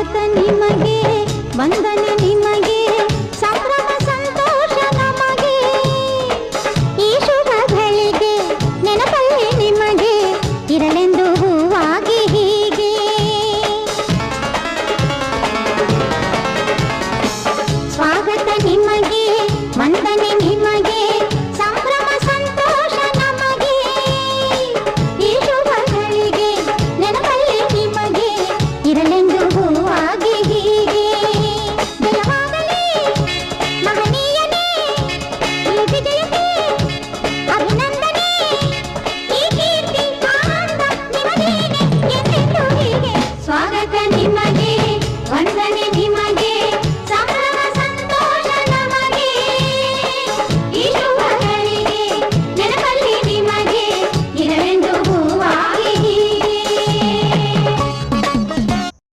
ಭಾರತ ನಿಮಗೆ ವಂದನೆ ನಿಮಗೆ వందనే నిమగ